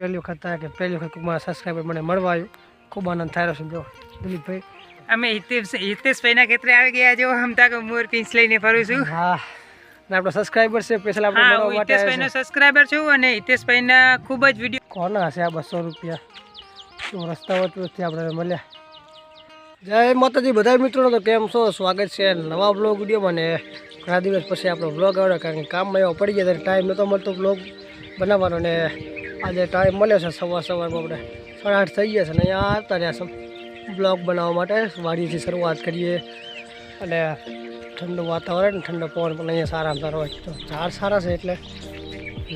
પહેલી વખત થાય કે પહેલી વખત મારા સબસ્ક્રાઈબર મને મળવા આવ્યું. ખૂબ આનંદ થાય છે જો દિલીપભાઈ. અમે હિતેશ હિતેશભાઈના ખેતરે આવી ગયા જો હમ કે મોર પીંછ લઈને ફરું છું. હા. ને આપણો સબસ્ક્રાઈબર છે સ્પેશિયલ આપણે મળવા માટે હિતેશભાઈનો સબસ્ક્રાઈબર છું અને હિતેશભાઈના ખૂબ જ વીડિયો કોના હશે આ બસો રૂપિયા? શું રસ્તા વચ્ચેથી આપણે મળ્યા? જય માતાજી બધા મિત્રોનો તો કેમ છો? સ્વાગત છે નવા બ્લોગ વિડીયોમાં ને ઘણા દિવસ પછી આપણો બ્લોગ આવ્યો કારણ કે કામમાં એવો પડી ગયા ટાઈમ નહોતો મળતો બ્લોગ બનાવવાનો ને આજે ટાઈમ મળ્યો છે સવાર સવારમાં આપણે સાડા આઠ થઈ ગયા છે ને અહીંયા આવતા રહ્યા બ્લોગ બનાવવા માટે વાડીથી શરૂઆત કરીએ. અને ઠંડુ વાતાવરણ, ઠંડો પવન પણ અહીંયા સારામાં સારો હોય. તો ઝાડ સારા છે એટલે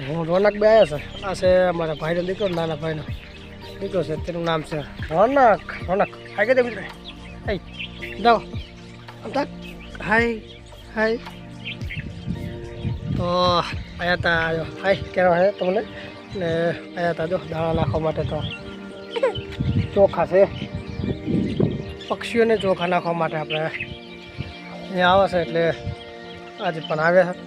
હું રોનક બે આવ્યા છે. આ છે અમારા ભાઈનો દીકરો નાના ભાઈનો. દીકરો છે, તેનું નામ છે રોનક. રોનક. હાય કે મિત્ર. હાય. જાઓ. હાય. હાય. તો હતા આજો હાય. કેવા હે તમને? ને આવ્યા હતા જો, દાણા નાખવા માટે તો ચોખા છે. પક્ષીઓને ચોખા નાખવા માટે આપણે અહીંયા આવે છે એટલે આજે પણ આવ્યા છે.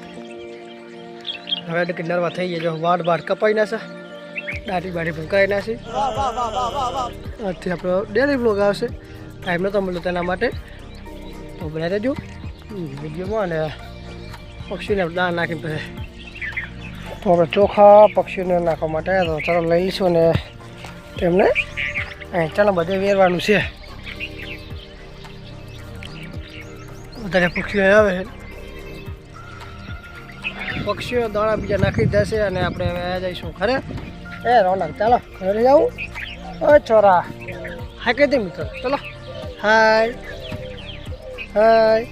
હવે એટલે કે નરવા થઈ ગયા જો, વાડ વાડ કપાઈ નાશે દાઢી બાઢી પણ ના નાખી. આજથી આપણો ડેલી બ્લોગ આવશે. ટાઈમ નહોતો મળ્યો તેના માટે. તો બનાવી દેજો. વિડીયોમાં અને પક્ષીને દાણા નાખીને પછી તો આપણે ચોખા પક્ષીઓને નાખવા માટે તો ચાલો લઈ લઈશું ને તેમને અહીં ચાલો બધે વેરવાનું છે. વધારે પક્ષીઓ આવે છે. પક્ષીઓ દાણા બીજા નાખી દેશે અને આપણે હવે જઈશું ખરે એ રોનક, ચાલો, ઘરે આવું ઓ છોરા. હા કહી દે મિત્રો. ચલો. હાય. હાય.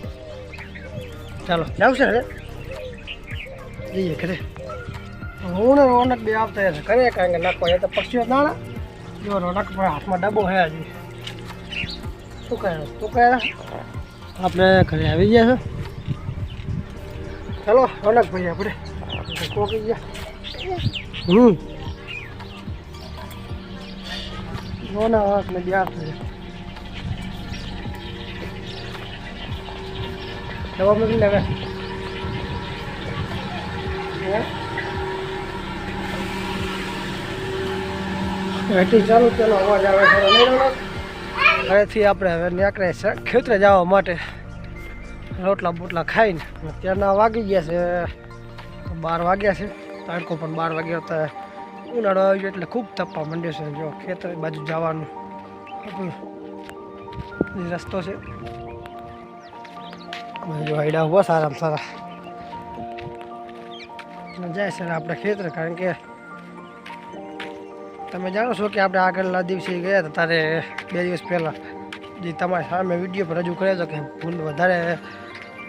ચાલો જાવ છે જઈએ ઘરે. હું ને રોનક બે આવતા હશે. ઘરે કારણ કે નાખવા તો પક્ષીઓ દાણા. જો રોનક પણ હાથમાં ડબ્બો હે હજી. શું કહે શું કહે આપણે ઘરે આવી ગયા છે. ચાલો, રોનક ભાઈ આપણે કોકી ગયા. હમ. રોના વાંક ને બે આપશે દવા મૂકી લેવે હેઠી ચાલુ, ચાલો, અવાજ આવે છે નહીં રોનક ઘરેથી આપણે હવે નીકળે છે ખેતરે જવા માટે. રોટલા બોટલા ખાઈને અત્યારના વાગી ગયા છે, બાર વાગ્યા છે. તડકો પણ બાર વાગ્યા હતા ઉનાળો આવી ગયો એટલે ખૂબ તપવા માંડ્યો છે. જો ખેતર બાજુ જવાનું આપણું એ રસ્તો છે. અને જો આઈડા ઊભા સારામાં સારા. અને જાય છે આપણે ખેતર, કારણ કે તમે જાણો છો કે આપણે આગળના દિવસે ગયા હતા, તારે બે દિવસ પહેલાં. જે તમારી સામે વીડિયો પર રજૂ કર્યો હતો કે ભૂલ વધારે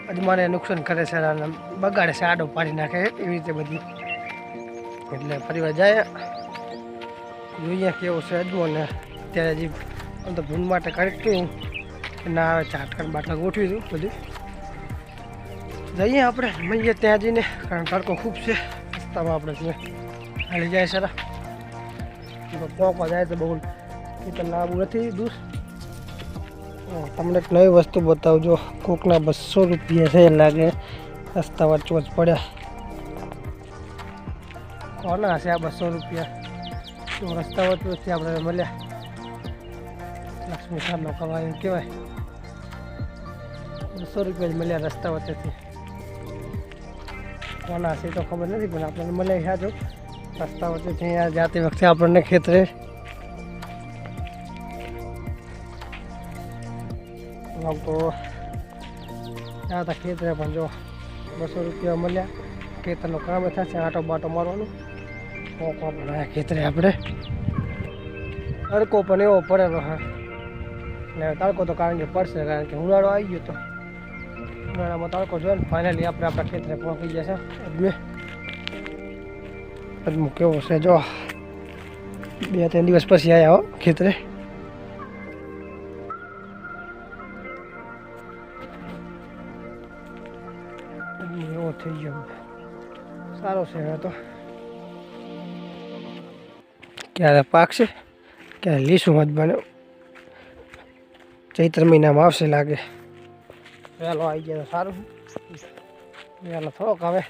અજમાને નુકસાન કરે છે અને બગાડે છે, આડો પાડી નાખે એવી રીતે બધી. એટલે પરિવાર જાય. જોઈએ કેવું છે અજમો ને ત્યારે હજી આમ તો ભૂલ માટે કર્યું ના આવે ચાટકર બાટલા ગોઠવી હતું બધું. જઈએ આપણે, મળીએ ત્યાં જઈને, કારણ તડકો ખૂબ છે. રસ્તામાં આપણે હાલી જાય સરા પહોંચવા જાય તો બહુ. એટલે લાંબુ નથી દૂર તમને એક નવી વસ્તુ બતાવજો. કોકના બસો રૂપિયા છે લાગે. રસ્તા વચ્ચોચ વચ્ચ પડ્યા. કોના હશે આ બસો રૂપિયા? તો રસ્તા વચ્ચે વચ્ચે આપણે મળ્યા. લક્ષ્મી સારનો કમાય એમ કહેવાય. બસો રૂપિયા જ મળ્યા રસ્તા વચ્ચેથી કોના હશે તો ખબર નથી, પણ આપણને મળ્યા ખ્યાલ જો રસ્તા વચ્ચેથી અહીંયા જાતી વખતે આપણને ખેતરે. આમ તો હતા ખેતરે પણ જો બસો રૂપિયા મળ્યા. ખેતરનો કામ થશે આટો બાટો મારવાનું. પણ આવ્યા ખેતરે આપણે તડકો પણ એવો પડેલો હા. ને તડકો તો કારણ કે પડશે, કારણ કે ઉનાળો આવી ગયો તો. ઉનાળામાં તડકો જોઈએ ને ફાઇનલી આપણે આપણા ખેતરે પહોંચી જશે છે અજમો કેવો છે જો, બે ત્રણ દિવસ પછી આવ્યા હો ખેતરે. એવો થઈ ગયો. સારો છે તો. ક્યારે પાકશે ક્યારે લીસું મત બન્યો ચૈત્ર મહિનામાં આવશે લાગે. વહેલો આવી ગયા તો સારું. વહેલો થોડોક હવે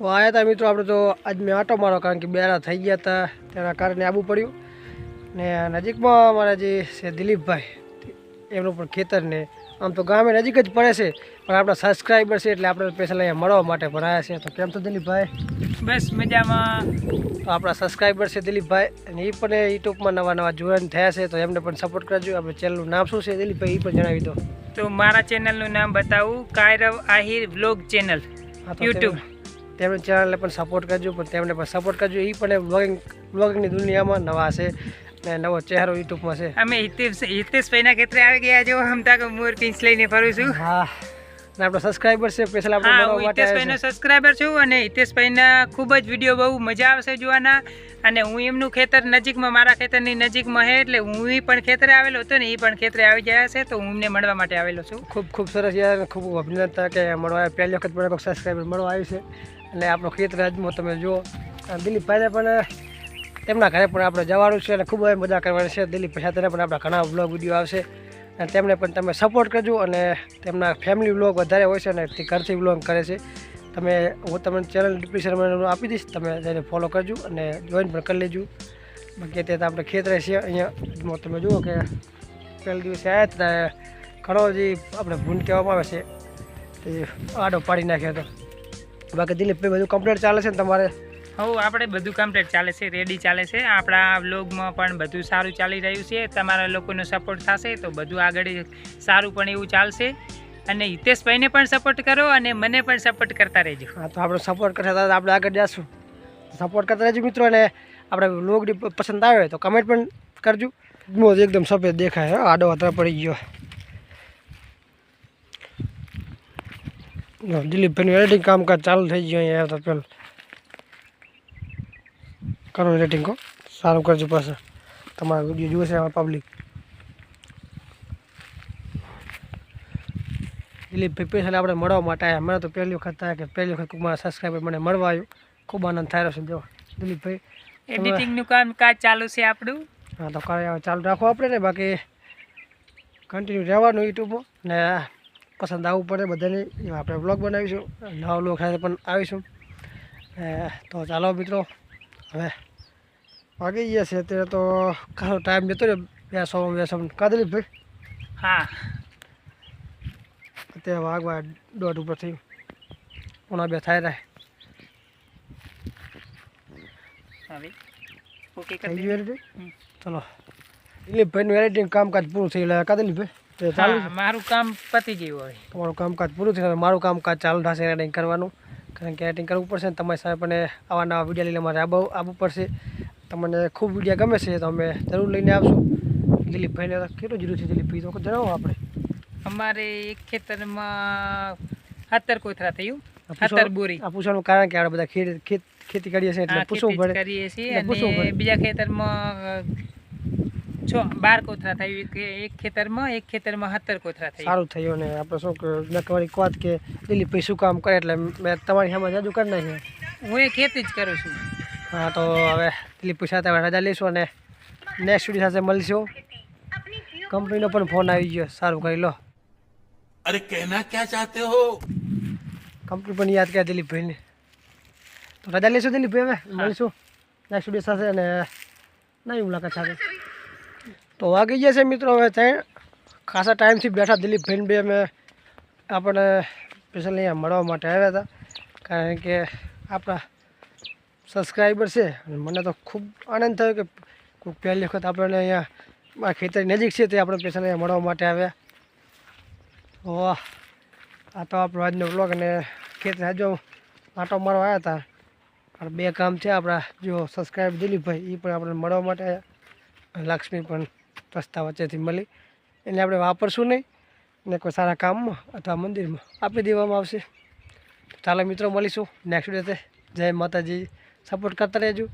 તો આવ્યા હતા મિત્રો આપણે તો આજ મેં આટો મારો કારણ કે બેરા થઈ ગયા હતા તેના કારણે આવવું પડ્યું. ને નજીકમાં અમારા જે છે દિલીપભાઈ એમનું પણ ખેતર ને આમ તો ગામે નજીક જ પડે છે પણ આપણા સબસ્ક્રાઈબર છે એટલે આપણે સ્પેશિયલ અહીંયા મળવા માટે પણ આવ્યા છે. તો કેમ છો દિલીપભાઈ? બસ મજામાં. તો આપણા સબસ્ક્રાઈબર છે દિલીપભાઈ અને એ પણ યુટ્યુબમાં નવા નવા જોઈન થયા છે તો એમને પણ સપોર્ટ કરજો. આપણે ચેનલનું નામ શું છે દિલીપભાઈ એ પણ જણાવી દો. તો મારા ચેનલનું નામ બતાવું કાયરવ આહિર વ્લોગ ચેનલ તો YouTube. તેમને- ચેનલને પણ સપોર્ટ કરજો પણ તેમને પણ સપોર્ટ કરજો. એ પણ બ્લોગિંગ બ્લોગિંગની દુનિયામાં નવા છે ને નવો ચહેરો યુટ્યુબમાં છે. અમે હિતેશ હિતેશભાઈના ખેતરે આવી ગયા જો હમતા મોર પીંછ લઈને ફરું છું. હા. ને આપણો સબસ્ક્રાઈબર છે સ્પેશિયલ આપણે હા હું હિતેશભાઈનો આવ્યા સબસ્ક્રાઈબર છું અને હિતેશભાઈના ખૂબ જ વીડિયો બહુ મજા આવશે જોવાના. અને હું એમનું ખેતર નજીકમાં મારા ખેતરની નજીકમાં હે એટલે હું એ પણ ખેતરે આવેલો હતો ને એ પણ ખેતરે આવી ગયા છે તો હું એમને મળવા માટે આવેલો છું. ખૂબ ખૂબ સરસ યાર ખૂબ અભિનંદન કે મળવા. પહેલી વખત મને સબસ્ક્રાઈબર મળવા આવ્યું છે. અને આપણો ખેતર આજમાં તમે જુઓ. દિલીપ દિલીપભાઈને પણ તેમના ઘરે પણ આપણે જવાનું છે અને ખૂબ જ મજા કરવાની છે. દિલીપ સાથે પણ આપણા ઘણા બ્લોગ વીડિયો આવશે. અને તેમને પણ તમે સપોર્ટ કરજો અને તેમના ફેમિલી બ્લોગ વધારે હોય છે અને તે ઘરથી બ્લોગ કરે છે. તમે, હું તમને ચેનલ ડિસ્ક્રિપ્શનમાં આપી દઈશ, તમે તેને ફોલો કરજો અને જોઈન પણ કરી લેજો. બાકી તે આપણે ખેતરે છે, અહીંયા તમે જુઓ કે પહેલા દિવસે આવ્યા હતા, ઘણો જે આપણે ભૂન કહેવામાં આવે છે. તે આડો પાડી નાખ્યો હતો. બાકી દિલીપભાઈ બધું કમ્પ્લીટ ચાલે છે ને તમારે? હવે આપણે બધું કમ્પ્લીટ ચાલે છે રેડી ચાલે છે. આપણા વ્લોગમાં પણ બધું સારું ચાલી રહ્યું છે. તમારા લોકોનો સપોર્ટ થશે તો બધું આગળ સારું પણ એવું ચાલશે. અને હિતેશભાઈને પણ સપોર્ટ કરો અને મને પણ સપોર્ટ કરતા રહેજો. હા તો આપણે સપોર્ટ કરતા તો આપણે આગળ જશું. સપોર્ટ કરતા રહેજો મિત્રો અને આપણે લોગ પસંદ આવે તો કમેન્ટ પણ કરજો. મોજ એકદમ સફેદ દેખાય હો, આડો અત્યારે પડી ગયો. દિલીપભાઈનું એડિટિંગ કામકાજ ચાલુ થઈ ગયું અહીંયા તો પેલું કરો રેટિંગ કહો સારું કરજો પાછું. તમારા વીડિયો જોશે અમારા પબ્લિક દિલીપભાઈ સ્પેશિયલ આપણે મળવા માટે આવ્યા મને તો પહેલી વખત થાય કે પહેલી વખત મારા સબસ્ક્રાઈબર મને મળવા આવ્યું. ખૂબ આનંદ થાય છે જો દિલીપભાઈ એડિટિંગનું કામકાજ ચાલુ છે આપણું. હા તો ચાલુ રાખવું આપણે ને. બાકી કન્ટિન્યુ રહેવાનું યુટ્યુબમાં ને પસંદ આવવું પડે બધાને. આપણે બ્લોગ બનાવીશું. નવા બ્લોગ સાથે પણ આવીશું. તો ચાલો મિત્રો હવે વાગી ગયા છે અત્યારે તો ખાસો ટાઈમ જતો રહ્યો બેસો બેસો કાદલી ભાઈ? હા. અત્યારે વાગવા દોઢ ઉપર થયું પોણા બે થાય રહે. ચલો. દિલીપભાઈનું એડિટિંગ કામકાજ પૂરું થઈ ગયું. કાદલીભાઈ મારું કામ પતી ગયું હવે. તમારું કામકાજ પૂરું થયું મારું કામકાજ ચાલુ થશે એડિટિંગ કરવાનું. કારણ કે એડિટિંગ કરવું પડશે ને તમારી સાહેબ પણ આવા નવા વીડિયો લઈને મારે આવવું આવવું પડશે. તમને ખૂબ વિડીયા ગમે છે તો અમે જરૂર લઈને આવશું. દિલીપભાઈને કેટલું જરૂર છે દિલીપભાઈ તો જણાવો આપણે. અમારે એક ખેતરમાં હતર કોથરા થયું આ બોરી. આ પૂછવાનું કારણ કે આપણે બધા ખેત ખેત ખેતી કરીએ છીએ એટલે પૂછવું પડે. કરીએ છીએ અને બીજા ખેતરમાં છ બાર કોથરા થયું. એક ખેતરમાં એક ખેતરમાં હતર કોથરા થયું. સારું થયું ને આપણે શું મેં તમારી વાત કે દિલીપભાઈ શું કામ કરે એટલે મેં તમારી સામે જાજુ કરી નાખ્યું. હું એ ખેતી જ કરું છું. હા તો હવે દિલીપ સાથે રજા લઈશું અને નેક્સ્ટ સ્ટુડિયો સાથે મળીશું. કંપનીનો પણ ફોન આવી ગયો. સારું કરી લો. અરે કહેના ક્યાં ચાહતે હો? કંપની પણ યાદ કર્યા દિલીપભાઈને. તો રજા લઈશું દિલીપભાઈ હવે મળીશું નેક્સ્ટ સ્ટુડિયો સાથે અને નવી મુલાકાત સાથે. તો વાગી ગયા છે મિત્રો હવે ત્યાં ખાસા ટાઈમથી બેઠા દિલીપભાઈને બે અમે આપણે સ્પેશિયલ અહીંયા મળવા માટે આવ્યા હતા. કારણ કે આપણા સબસ્ક્રાઈબર છે. મને તો ખૂબ આનંદ થયો કે કોઈ પહેલી વખત આપણને અહીંયા મારા ખેતરની નજીક છે તે આપણે પૈસાને અહીંયા મળવા માટે આવ્યા. વાહ. આ તો આપણો આજનો બ્લોગ અને ખેતર હજુ આટો મારવા આવ્યા હતા. અને બે કામ છે આપણા. જો સબસ્ક્રાઈબ દિલીપભાઈ એ પણ આપણને મળવા માટે લક્ષ્મી પણ રસ્તા વચ્ચેથી મળી. એને આપણે વાપરશું નહીં. ને કોઈ સારા કામમાં અથવા મંદિરમાં આપી દેવામાં આવશે. ચાલો મિત્રો, મળીશું. નેક્સ્ટ ડે જય માતાજી. સપોર્ટ કરતા રહેજો.